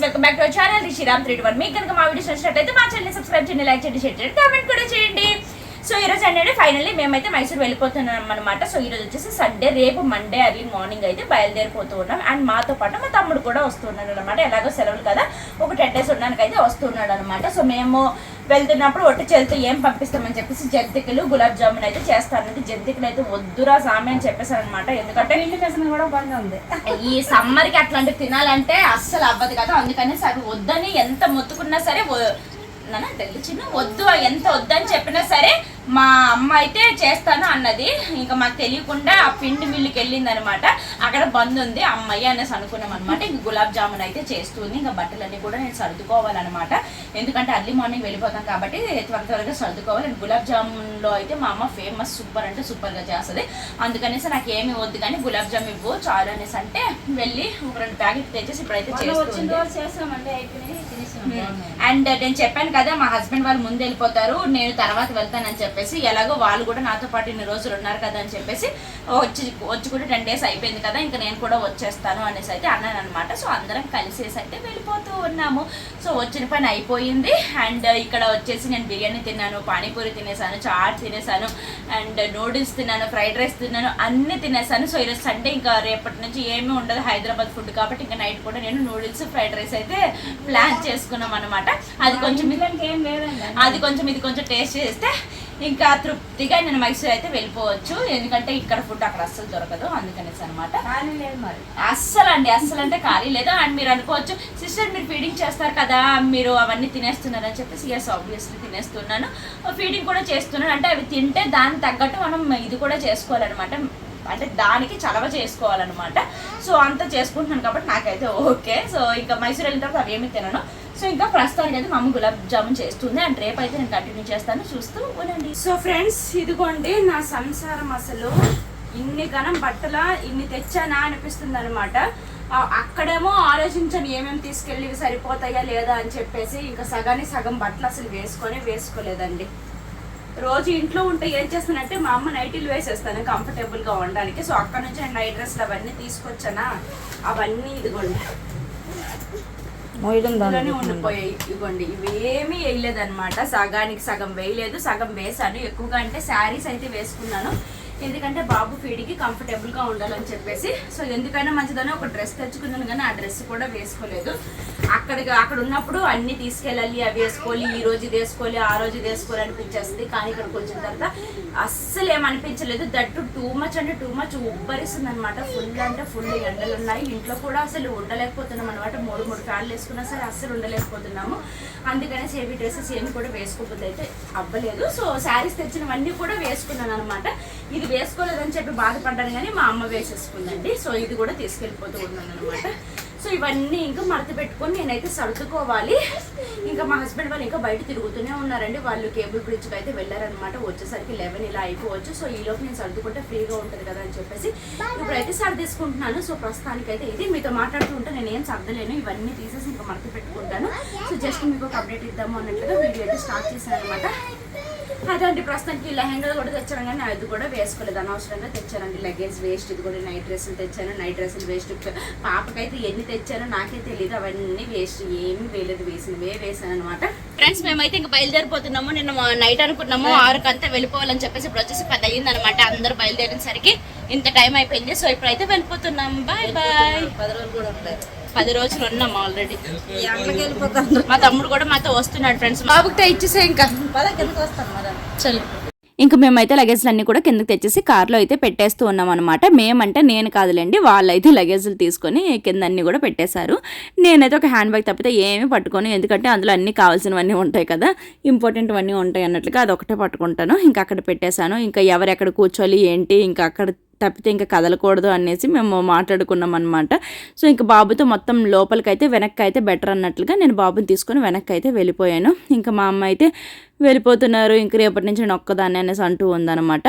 Guys welcome back to our channel Rishiram three one మీకు కనుక మా వీడియోస్ నచ్చినట్లయితే మా ఛానల్ సబ్స్క్రైబ్ చేయండి లైక్ చేయండి షేర్ చేయండి కామెంట్ కూడా చేయండి. సో ఈరోజు అంటే ఏంటంటే ఫైనల్లీ మేమైతే మైసూర్ వెళ్ళిపోతున్నాం అనమాట సో ఈ రోజు వచ్చేసి సండే రేపు మండే అర్లీ మార్నింగ్ అయితే బయలుదేరిపోతూ ఉన్నాం. అండ్ మాతో పాటు మా తమ్ముడు కూడా వస్తున్నాడు అనమాట ఎలాగో సెలవులు కదా ఒక టెన్ డేస్ ఉండడానికి అయితే వస్తున్నాడు అనమాట సో మేము వెళ్తున్నప్పుడు ఒట్టి చెల్లితో ఏం పంపిస్తామని చెప్పేసి జంతికలు గులాబ్ జామున్ అయితే చేస్తానంటే జంతికలు అయితే వద్దురా సామి అని చెప్పేసాను అనమాట ఎందుకంటే కూడా బంద్ ఉంది. ఈ సమ్మర్కి అట్లాంటివి తినాలంటే అస్సలు అవ్వదు కదా. అందుకని అవి వద్దని ఎంత మొత్తుకున్నా సరే నాన్న తెలుగు చిన్న వద్దు ఎంత వద్దని చెప్పినా సరే మా అమ్మ అయితే చేస్తాను అన్నది. ఇంకా మాకు తెలియకుండా ఆ పిండి మిల్లుకి వెళ్ళింది అనమాట అక్కడ బంద్ ఉంది అమ్మాయి అనేసి అనుకున్నాం అనమాట ఇంక గులాబ్ జామున్ అయితే చేస్తుంది. ఇంకా బట్టలన్నీ కూడా నేను సర్దుకోవాలన్నమాట ఎందుకంటే అర్లీ మార్నింగ్ వెళ్ళిపోతాం కాబట్టి త్వర త్వరగా సర్దుకోవాలి. అండ్ గులాబ్ జామున్లో అయితే మా అమ్మ ఫేమస్ సూపర్ అంటే సూపర్గా చేస్తుంది. అందుకనేసి నాకు ఏమి వద్దు కానీ గులాబ్ జామ్ ఇవ్వు చాలు అనేసి అంటే వెళ్ళి ఒక రెండు ప్యాకెట్ తెచ్చేసి ఇప్పుడైతే చేస్తుంది తినేసాం అండ్ నేను చెప్పాను కదా మా హస్బెండ్ వాళ్ళు ముందు వెళ్ళిపోతారు. నేను తర్వాత వెళ్తానని చెప్పేసి ఎలాగో వాళ్ళు కూడా నాతో పాటు ఇన్ని రోజులు ఉన్నారు కదా అని చెప్పేసి వచ్చి వచ్చి కూడా టెన్ డేస్ అయిపోయింది కదా ఇంకా నేను కూడా వచ్చేస్తాను అనేసి అయితే అన్నాను అనమాట సో అందరం కలిసేసి అయితే వెళ్ళిపోతూ ఉన్నాము. సో వచ్చిన పని అయిపోయింది. అండ్ ఇక్కడ వచ్చేసి నేను బిర్యానీ తిన్నాను పానీపూరి తినేసాను చాట్ తినేసాను అండ్ నూడిల్స్ తిన్నాను ఫ్రైడ్ రైస్ తిన్నాను అన్ని తినేసాను. సో ఈరోజు సండే ఇంకా రేపటి నుంచి ఏమీ ఉండదు హైదరాబాద్ ఫుడ్ కాబట్టి ఇంకా నైట్ కూడా నేను నూడిల్స్ ఫ్రైడ్ రైస్ అయితే ప్లాన్ చేసుకున్నాం అనమాట అది కొంచెం పిల్లలకి ఏం లేదండి. అది కొంచెం ఇది కొంచెం టేస్ట్ చేస్తే ఇంకా తృప్తిగా నేను మైసూర్ అయితే వెళ్ళిపోవచ్చు. ఎందుకంటే ఇక్కడ ఫుడ్ అక్కడ అస్సలు దొరకదు. అందుకనేసి అనమాట కానీ లేదు మరి. అస్సలు అండి అస్సలు అంటే ఖాళీ లేదు. అండ్ మీరు అనుకోవచ్చు సిస్టర్ మీరు ఫీడింగ్ చేస్తారు కదా మీరు అవన్నీ తినేస్తున్నారు అని చెప్పేసి ఎస్ ఆబ్వియస్లీ తినేస్తున్నాను. ఫీడింగ్ కూడా చేస్తున్నాను. అంటే అవి తింటే దానికి తగ్గట్టు మనం ఇది కూడా చేసుకోవాలన్నమాట. అంటే దానికి చలవ చేసుకోవాలన్నమాట. సో అంతా చేసుకుంటున్నాను కాబట్టి నాకైతే ఓకే. సో ఇంకా మైసూర్ వెళ్ళిన తర్వాత అవి ఏమి తినను. సో ఇంకా ప్రస్తుతానికి అయితే మా అమ్మ గులాబ్ జామున్ చేస్తుంది. అండ్ రేపు అయితే నేను కంటిన్యూ చేస్తాను. చూస్తూ ఉండండి. సో ఫ్రెండ్స్ ఇదిగోండి నా సంసారం అసలు. ఇన్ని ఘనం బట్టల ఇన్ని తెచ్చానా అనిపిస్తుంది అనమాట అక్కడేమో ఆలోచించండి ఏమేమి తీసుకెళ్ళి సరిపోతాయా లేదా అని చెప్పేసి ఇంకా సగానికి సగం బట్టలు అసలు వేసుకొని వేసుకోలేదండి. రోజు ఇంట్లో ఉంటే ఏం చేస్తానంటే మా అమ్మ నైటీలు వేసేస్తాను కంఫర్టబుల్గా ఉండడానికి. సో అక్కడ నుంచి నేను నైట్ డ్రెస్లు అవన్నీ తీసుకొచ్చానా? అవన్నీ ఇదిగోండి. ఇందులోనే ఉండిపోయాయి. ఇదిగోండి. ఇవి ఏమీ వేయలేదు అనమాట సగానికి సగం వేయలేదు. సగం వేసాను ఎక్కువగా అంటే శారీస్ అయితే వేసుకున్నాను. ఎందుకంటే బాబు ఫీడింగ్కి కంఫర్టబుల్గా ఉండాలని చెప్పేసి సో ఎందుకైనా మంచిదని ఒక డ్రెస్ తెచ్చుకున్నాను కానీ ఆ డ్రెస్ కూడా వేసుకోలేదు. అక్కడికి అక్కడ ఉన్నప్పుడు అన్నీ తీసుకెళ్ళాలి అవి వేసుకోవాలి ఈ రోజు ఇది వేసుకోవాలి ఆ రోజు ఇది వేసుకోవాలి అనిపించేస్తుంది. కానీ ఇక్కడికి వచ్చిన తర్వాత అస్సలు ఏమనిపించలేదు దట్టు టూ మచ్ అంటే టూ మచ్ ఉబ్బరిస్తుంది అనమాట ఫుల్ అంటే ఫుల్ ఎండలు ఉన్నాయి. ఇంట్లో కూడా అసలు ఉండలేకపోతున్నాం అనమాట మూడు మూడు ఫ్యాన్లు వేసుకున్నా సరే అస్సలు ఉండలేకపోతున్నాము. అందుకనే సేవి డ్రెస్సెస్ ఏమి కూడా వేసుకోకపోతే అయితే అవ్వలేదు. సో శారీస్ తెచ్చినవన్నీ కూడా వేసుకున్నాను అనమాట ఇది వేసుకోలేదని చెప్పి బాధపడ్డాను కానీ మా అమ్మ వేసేసుకుందండి. సో ఇది కూడా తీసుకెళ్ళిపోతూ ఉన్నాను అనమాట సో ఇవన్నీ ఇంకా మడత పెట్టుకొని నేనైతే సర్దుకోవాలి. ఇంకా మా హస్బెండ్ వాళ్ళు ఇంకా బయట తిరుగుతూనే ఉన్నారండి. వాళ్ళు కేబుల్ బ్రిడ్జ్కి అయితే వెళ్ళారనమాట వచ్చేసరికి లెవెన్ ఇలా అయిపోవచ్చు. సో ఈలోపు నేను సర్దుకుంటే ఫ్రీగా ఉంటుంది కదా అని చెప్పేసి ఇప్పుడైతే సర్దేసుకుంటున్నాను. సో ప్రస్తుతానికైతే ఇది. మీతో మాట్లాడుతూ ఉంటే నేను ఏం సర్దలేను. ఇవన్నీ తీసేసి ఇంకా మడత పెట్టుకుంటాను. సో జస్ట్ మీకు ఒక అప్డేట్ ఇద్దాము అన్నట్టుగా వీడియో అయితే స్టార్ట్ చేశాను అనమాట అదండి ప్రస్తుతానికి లెహెంగా కూడా తెచ్చాను కానీ అది కూడా వేసుకోలేదు. అనవసరంగా తెచ్చానండి. లగేజ్ వేస్ట్ ఇది కూడా నైట్ డ్రెస్సులు తెచ్చాను. నైట్ డ్రెస్సులు వేస్ట్. పాపకైతే ఎన్ని తెచ్చానో నాకే తెలియదు అవన్నీ వేస్ట్. ఏమి వేయలేదు. వేసినవే వేసాను అనమాట ఫ్రెండ్స్ మేమైతే ఇంకా బయలుదేరిపోతున్నాము. నిన్న నైట్ అనుకున్నాము ఆరుకు అంతా వెళ్ళిపోవాలని చెప్పేసి ఇప్పుడు వచ్చేసి పది అయ్యింది అనమాట అందరూ బయలుదేరేసరికి ఇంత టైం అయిపోయింది. సో ఇప్పుడైతే వెళ్ళిపోతున్నాం. బాయ్ బాయ్ పది రోజులు కూడా ఉంటాయి పది రోజులు ఉన్నాం ఆల్రెడీ. మా తమ్ముడు కూడా మాతో వస్తున్నాడు ఫ్రెండ్స్ బాబుకి ఇచ్చేసే ఇంకా. పద కిందకి వస్తాను మరి. చలో. ఇంక మేమైతే లగేజ్లు అన్ని కూడా కిందకి తెచ్చేసి కార్లో అయితే పెట్టేస్తూ ఉన్నాం అనమాట మేమంటే నేను కాదులేండి వాళ్ళైతే లగేజ్లు తీసుకొని కింద అన్ని కూడా పెట్టేశారు. నేనైతే ఒక హ్యాండ్ బ్యాగ్ తప్పితే ఏమీ పట్టుకొని ఎందుకంటే అందులో అన్ని కావాల్సినవన్నీ ఉంటాయి కదా. ఇంపార్టెంట్ అన్నీ ఉంటాయి అన్నట్లుగా అదొకటే పట్టుకుంటాను. ఇంకా అక్కడ పెట్టేశాను. ఇంకా ఎవరు ఎక్కడ కూర్చోవాలి ఏంటి ఇంకా అక్కడ తప్పితే ఇంకా కదలకూడదు అనేసి మేము మాట్లాడుకున్నాం అనమాట సో ఇంకా బాబుతో మొత్తం లోపలికైతే వెనక్కి అయితే బెటర్ అన్నట్లుగా నేను బాబుని తీసుకొని వెనక్కి అయితే వెళ్ళిపోయాను. ఇంకా మా అమ్మ అయితే వెళ్ళిపోతున్నారు ఇంక రేపటి నుంచి నేను ఒక్కదాన్ని అనేసి అంటూ ఉందన్నమాట.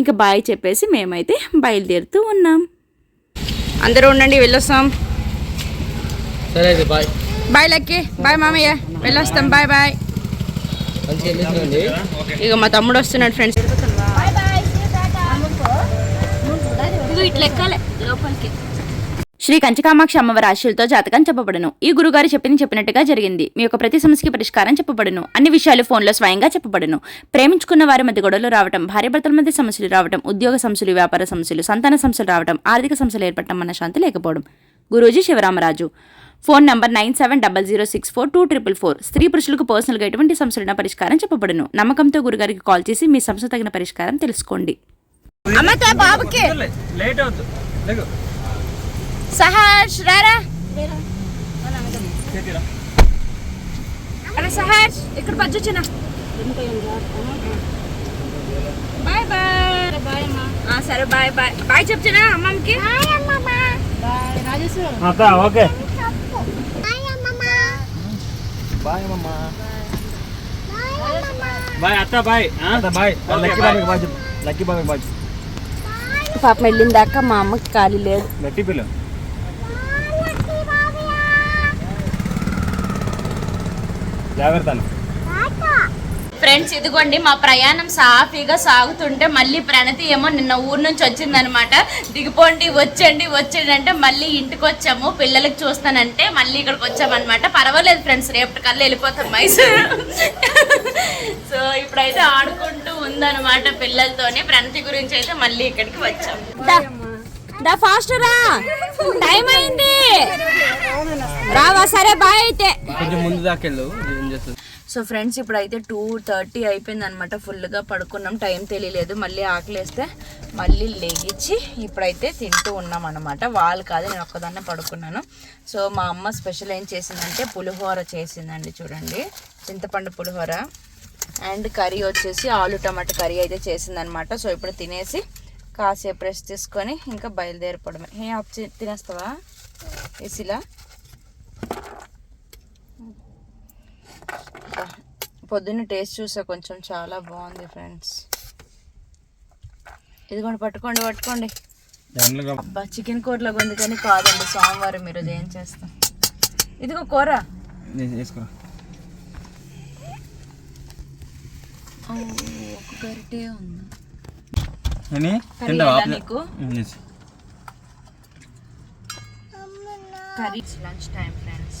ఇంకా బాయ్ చెప్పేసి మేమైతే బయలుదేరుతూ ఉన్నాం. అందరూ ఉండండి వెళ్ళొస్తాం. సరే బాయ్. బాయ్ లక్కి బాయ్ మామయ్య. వెళ్ళొస్తాం బాయ్ బాయ్. ఇక మా తమ్ముడు వస్తున్నాడు ఫ్రెండ్స్. ఇట్లా ఎక్కాలి లోపలికి. శ్రీ కంచికామాక్షి అమ్మవారి ఆశీలతో జాతకం చెప్పబడును. ఈ గురుగారు చెప్పింది చెప్పినట్టుగా జరిగింది. మీ యొక్క ప్రతి సమస్యకి పరిష్కారం చెప్పబడును. అన్ని విషయాలు ఫోన్లో స్వయంగా చెప్పబడును. ప్రేమించుకున్న వారి మధ్య గొడవలు రావడం భార్యాభర్తల మధ్య సమస్యలు రావటం ఉద్యోగ సమస్యలు వ్యాపార సమస్యలు సంతాన సమస్యలు రావడం ఆర్థిక సమస్యలు ఏర్పడటం మన శాంతి లేకపోవడం. Guruji Sivaramaraju. Phone number nine seven double zero six four two triple four. స్త్రీ పురుషులకు పర్సనల్గా ఎటువంటి సమస్యలున్న పరిష్కారం చెప్పబడును. నమ్మకంతో గురుగారికి కాల్ చేసి మీ సమస్య తగిన పరిష్కారం తెలుసుకోండి. అమ్మతే బాబుకి. లేట్ అవుతుంది లేకు సహర్ష్ రారా. అరే సహర్ష్ ఇక్కడ పచ్చొచ్చిన బాయ్ బాయ్ బాయ్. అమ్మా సరే బాయ్ బాయ్. బాయ్ చెప్తున్నా అమ్మమ్మకి. ఓకే. బాయ్ అమ్మమ్మ బాయ్ అత్త బాయ్. అత్త బాయ్. లక్కీ బాబుకి బాయ్. లక్కీ బాబుకి బాయ్ పాపం వెళ్ళిన దాకా మా అమ్మకి ఖాళీ లేదు. ఫ్రెండ్స్ ఇదిగోండి మా ప్రయాణం సాఫీగా సాగుతుంటే మళ్ళీ ప్రణతి ఏమో నిన్న ఊరు నుంచి వచ్చిందనమాట దిగిపోండి వచ్చండి వచ్చండి అంటే మళ్ళీ ఇంటికి వచ్చాము. పిల్లలకి చూస్తానంటే మళ్ళీ ఇక్కడికి వచ్చామన్నమాట. పర్వాలేదు ఫ్రెండ్స్ రేపటి కల్లా వెళ్ళిపోతాం మైసూరు. సో ఇప్పుడైతే ఆడుకుంటూ ఉందన్నమాట. పిల్లలతోనే ప్రణతి గురించి అయితే మళ్ళీ ఇక్కడికి వచ్చాం. దా ఫాస్ట్ రా. టైం అయింది. రావా సరే బాయ్ అయితే. కొంచెం ముందు దాకెళ్ళు ఏం చేస్తుంది సో ఫ్రెండ్స్ ఇప్పుడైతే టూ థర్టీ అయిపోయింది అనమాట ఫుల్గా పడుకున్నాం టైం తెలియలేదు. మళ్ళీ ఆకలేస్తే మళ్ళీ లేగించి ఇప్పుడైతే తింటూ ఉన్నాం అనమాట వాళ్ళు కాదు నేను ఒక్కదాన్నే పడుకున్నాను. సో మా అమ్మ స్పెషల్ ఏం చేసిందంటే పులిహోర చేసిందండి చూడండి. చింతపండు పులిహోర. అండ్ కర్రీ వచ్చేసి ఆలు టమాటా కర్రీ అయితే చేసిందనమాట. సో ఇప్పుడు తినేసి కాసేపు రెస్ట్ తీసుకొని ఇంకా బయలుదేరిపోవడమే. ఏ ఆఫ్ తినేస్తావా? ఏసీలా? పొద్దున్న టేస్ట్ చూసా కొంచెం. చాలా బాగుంది ఫ్రెండ్స్. ఇదిగోండి పట్టుకోండి పట్టుకోండి. అబ్బా చికెన్ కూరలాగా ఉంది కానీ కాదండి. సోమవారం ఈరోజు ఏం చేస్తాం? ఇదిగో కూర. ఒక గరిటే ఉంది అని నీకు? Curry lunch time friends.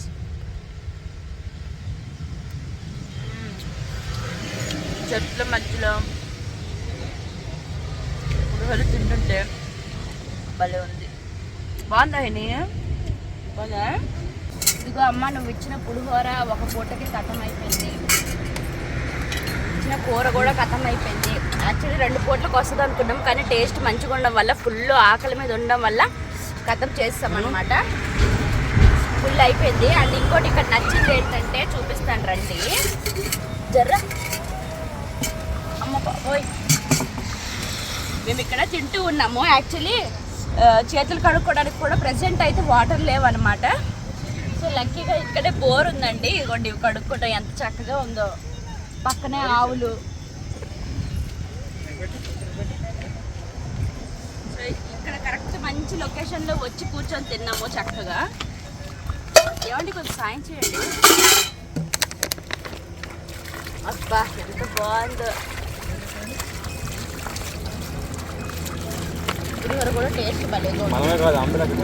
చెట్ల మధ్యలో పులిహోర తింటుంటే భలే ఉంది. బాగుందా హెని? బాగా ఇదిగో అమ్మ నువ్వు ఇచ్చిన పులిహోర ఒక పూటకి కథం అయిపోయింది ఇచ్చిన కూర కూడా కథం అయిపోయింది. యాక్చువల్లీ రెండు పూట్లకు వస్తుంది అనుకున్నాం కానీ టేస్ట్ మంచిగా ఉండడం వల్ల ఫుల్ ఆకలి మీద ఉండడం వల్ల కథం చేస్తాం అనమాట ఫుల్ అయిపోయింది. అండ్ ఇంకోటి ఇక్కడ నచ్చింది ఏంటంటే చూపిస్తాను రండి. జర్ర. అమ్మ బాబోయ్. మేము ఇక్కడ తింటూ ఉన్నాము. యాక్చువల్లీ చేతులు కడుక్కోవడానికి కూడా ప్రెసెంట్ అయితే వాటర్ లేవన్నమాట. సో లక్కీగా ఇక్కడే బోర్ ఉందండి. ఇదిగోండి ఇవి కడుక్కోవడం ఎంత చక్కగా ఉందో. పక్కనే ఆవులు. సో ఇక్కడ కరెక్ట్ మంచి లొకేషన్లో వచ్చి కూర్చొని తిన్నాము చక్కగా. ఏమండి కొంచెం సాయం చేయండి. అబ్బా ఎంత బాగుందో. పులిహోర కూడా టేస్ట్ భలేగా ఉంది. మనమే కాదు అంబులకి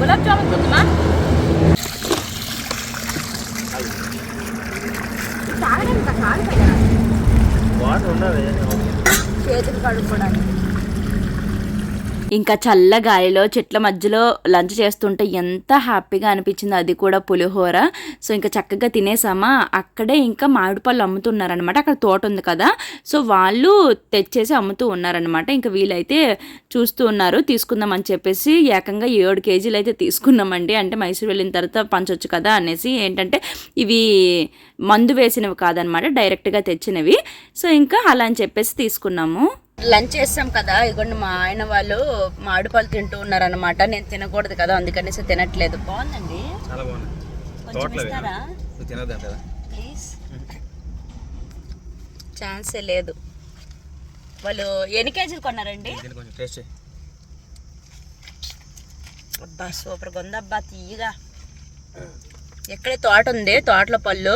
గులాబ్ జామున్ తిందమా తాగడానికి కాదు కదా వాటర్ ఉండదు చేతులు కడుక్కోవడానికి. ఇంకా చల్ల గాలిలో చెట్ల మధ్యలో లంచ్ చేస్తుంటే ఎంత హ్యాపీగా అనిపించింది అది కూడా పులిహోర. సో ఇంకా చక్కగా తినేసామా? అక్కడే ఇంకా మామిడి పళ్ళు అమ్ముతున్నారనమాట అక్కడ తోట ఉంది కదా. సో వాళ్ళు తెచ్చేసి అమ్ముతూ ఉన్నారనమాట ఇంకా వీళ్ళైతే చూస్తూ ఉన్నారు. తీసుకుందామని చెప్పేసి ఏకంగా ఏడు కేజీలు అయితే తీసుకున్నామండి. అంటే మైసూరు వెళ్ళిన తర్వాత పంచొచ్చు కదా అనేసి ఏంటంటే ఇవి మందు వేసినవి కాదనమాట డైరెక్ట్గా తెచ్చినవి. సో ఇంకా అలా అని చెప్పేసి తీసుకున్నాము. లంచ్ చేస్తాం కదా. ఇదిగోండి మా ఆయన వాళ్ళు మామిడిపళ్ళు తింటూ ఉన్నారనమాట నేను తినకూడదు కదా అందుకనేసి తినట్లేదు. బాగుందండి. చాలా బాగుంది. కొంచెం ఇస్తారా? ప్లీజ్. ఛాన్సే లేదు. వాళ్ళు ఎన్ని కేజీలు కొన్నారండి? అబ్బా సూపర్గా ఉంది అబ్బా తీయగా. ఎక్కడే తోట ఉంది? తోటలో పళ్ళు.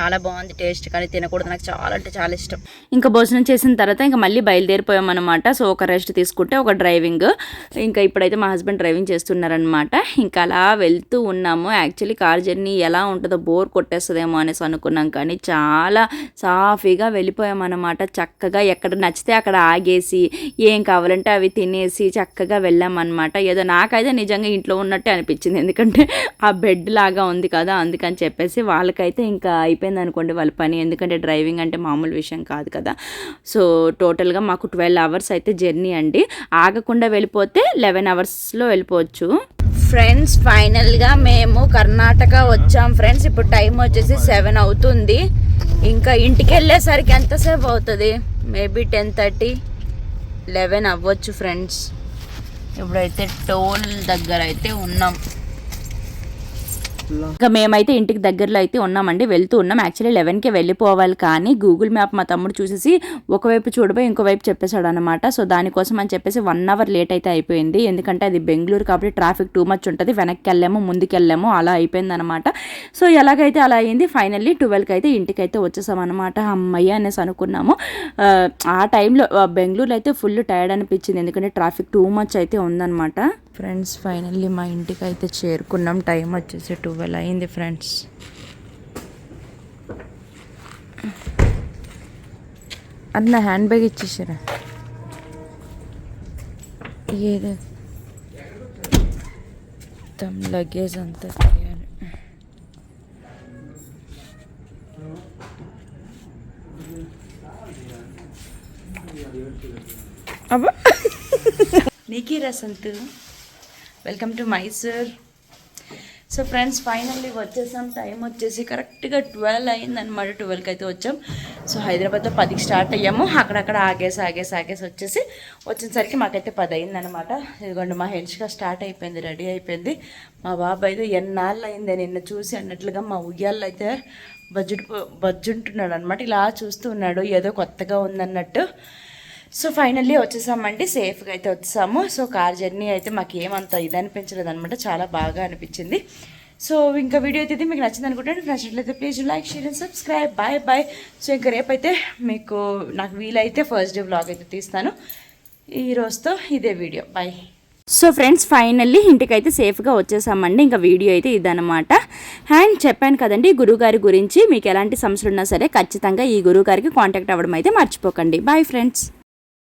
చాలా బాగుంది టేస్ట్ కానీ తినకూడదు. నాకు చాలా అంటే చాలా ఇష్టం. ఇంకా భోజనం చేసిన తర్వాత ఇంకా మళ్ళీ బయలుదేరిపోయాం అనమాట సో ఒక రెస్ట్ తీసుకుంటే ఒక డ్రైవింగ్ ఇంకా ఇప్పుడైతే మా హస్బెండ్ డ్రైవింగ్ చేస్తున్నారనమాట ఇంకా అలా వెళ్తూ ఉన్నాము. యాక్చువల్లీ కార్ జర్నీ ఎలా ఉంటుందో బోర్ కొట్టేస్తుందేమో అనేసి అనుకున్నాం. కానీ చాలా సాఫీగా వెళ్ళిపోయాం అనమాట చక్కగా ఎక్కడ నచ్చితే అక్కడ ఆగేసి ఏం కావాలంటే అవి తినేసి చక్కగా వెళ్ళామన్నమాట. ఏదో నాకైతే నిజంగా ఇంట్లో ఉన్నట్టే అనిపించింది. ఎందుకంటే ఆ బెడ్ లాగా ఉంది కదా అందుకని చెప్పేసి వాళ్ళకైతే ఇంకా అయిపోయింది. అనుకోండి వాళ్ళ పని. ఎందుకంటే డ్రైవింగ్ అంటే మామూలు విషయం కాదు కదా. సో టోటల్గా మాకు ట్వెల్వ్ అవర్స్ అయితే జర్నీ అండి. ఆగకుండా వెళ్ళిపోతే లెవెన్ అవర్స్లో వెళ్ళిపోవచ్చు. ఫ్రెండ్స్ ఫైనల్గా మేము కర్ణాటక వచ్చాం ఫ్రెండ్స్. ఇప్పుడు టైం వచ్చేసి సెవెన్ అవుతుంది. ఇంకా ఇంటికి వెళ్ళేసరికి ఎంతసేపు అవుతుంది? మేబీ టెన్ థర్టీ లెవెన్ అవ్వచ్చు ఫ్రెండ్స్. ఇప్పుడైతే టోల్ దగ్గర అయితే ఉన్నాం. ఇంకా మేమైతే ఇంటికి దగ్గరలో అయితే ఉన్నామండి వెళ్తూ ఉన్నాం. యాక్చువల్లీ లెవెన్కి వెళ్ళిపోవాలి కానీ గూగుల్ మ్యాప్ మా తమ్ముడు చూసేసి ఒకవైపు చూడబోయి ఇంకోవైపు చెప్పేశాడు అనమాట సో దానికోసం అని చెప్పేసి వన్ అవర్ లేట్ అయితే అయిపోయింది. ఎందుకంటే అది బెంగళూరు కాబట్టి ట్రాఫిక్ టూ మచ్ ఉంటుంది. వెనక్కి వెళ్ళాము ముందుకు వెళ్ళాము అలా అయిపోయింది అనమాట సో ఎలాగైతే అలా అయింది ఫైనల్లీ ట్వెల్వ్కి అయితే ఇంటికి అయితే వచ్చేసాం అనమాట అమ్మయ్య అనేసి అనుకున్నాము. ఆ, టైంలో బెంగళూరులో అయితే ఫుల్ టైర్డ్ అనిపించింది. ఎందుకంటే ట్రాఫిక్ టూ మచ్ అయితే ఉందన్నమాట. ఫ్రెండ్స్ ఫైనల్లీ మా ఇంటికి అయితే చేరుకున్నాం. టైం వచ్చేసి ట్వెల్వ్ అయింది ఫ్రెండ్స్. అది నా హ్యాండ్ బ్యాగ్ ఇచ్చేసారా? ఏదో? మొత్తం లగేజ్ అంతా తీయాలి. అబ్బా. నీకీ రసంత్ welcome to Mysore so friends finally వచ్చేసాం. టైం వచ్చేసి కరెక్ట్గా ట్వెల్వ్ అయిందనమాట ట్వెల్వ్కి అయితే వచ్చాం. సో హైదరాబాద్లో పదికి స్టార్ట్ అయ్యాము. అక్కడక్కడ ఆగేసి ఆగేసి ఆగేసి వచ్చేసి వచ్చేసరికి మాకైతే పది అయిందనమాట ఇదిగోండి మా హెన్స్గా స్టార్ట్ అయిపోయింది రెడీ అయిపోయింది. మా బాబు అయితే ఎన్నాళ్ళు అయింది నిన్న చూసి అన్నట్లుగా మా ఉయ్యాల్లో అయితే బజ్జుడు బజ్జుంటున్నాడు అనమాట ఇలా చూస్తూ ఉన్నాడు. ఏదో కొత్తగా ఉందన్నట్టు. సో ఫైనల్లీ వచ్చేసామండి. సేఫ్గా అయితే వచ్చేసాము సో కార్ జర్నీ అయితే మాకు ఏమంత ఇది అనిపించలేదు అనమాట చాలా బాగా అనిపించింది. సో ఇంకా వీడియో అయితే ఇది మీకు నచ్చింది అనుకుంటాను నచ్చినట్లయితే please like share and subscribe bye bye so ఇంకా రేపైతే మీకు నాకు వీలైతే ఫస్ట్ డే వ్లాగ్ అయితే తీస్తాను. ఈ రోజుతో ఇదే video bye so friends finally ఇంటికైతే సేఫ్గా వచ్చేసామండి. ఇంకా వీడియో అయితే ఇదనమాట అండ్ చెప్పాను కదండి గురువుగారి గురించి మీకు ఎలాంటి సమస్యలు ఉన్నా సరే ఖచ్చితంగా ఈ గురువుగారికి కాంటాక్ట్ అవ్వడం అయితే మర్చిపోకండి. Bye friends